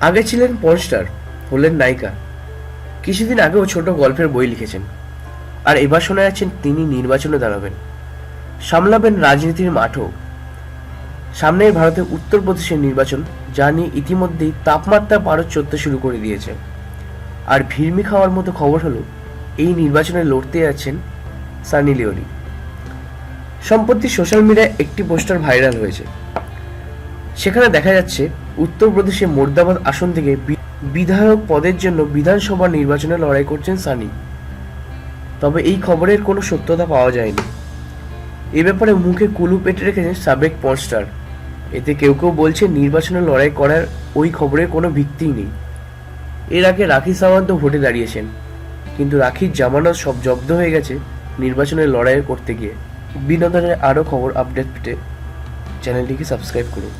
আগে ছিলেন পর্নস্টার হলেন নায়িকা। কিছুদিন আগেও ছোট গল্পের বই লিখেছেন। আর এবার শোনা যাচ্ছেন তিনি নির্বাচনে দাঁড়াবেন। সামলাবেন রাজনীতির মাঠও। সামনের ভারতের উত্তরপ্রদেশের নির্বাচন, যা নিয়ে ইতিমধ্যেই তাপমাত্রা পারদ চড়তে শুরু করে দিয়েছে। আর ভিড়মি খাওয়ার মতো খবর হলো, এই নির্বাচনে লড়তে যাচ্ছেন সানি লিওনি। সম্প্রতি সোশ্যাল মিডিয়ায় একটি পোস্টার ভাইরাল হয়েছে। সেখানে দেখা যাচ্ছে উত্তরপ্রদেশে মোর্দাবাদ আসন থেকে বিধায়ক পদের জন্য বিধানসভা নির্বাচনে লড়াই করছেন সানি। তবে এই খবরের কোনো সত্যতা পাওয়া যায়নি। এ ব্যাপারে মুখে কুলু পেটে রেখেছেন সাবেক পর্নস্টার এতে কেউ কেউ বলছে নির্বাচনে লড়াই করার ওই খবরের কোনো ভিত্তিই নেই। এর আগে রাখি সাওয়ান্ত ভোটে দাঁড়িয়েছেন। কিন্তু রাখির জামানত সব জব্দ হয়ে গেছে নির্বাচনের লড়াই করতে গিয়ে। বিনোদনের আরও খবর আপডেট পেতে চ্যানেলটিকে সাবস্ক্রাইব করুন।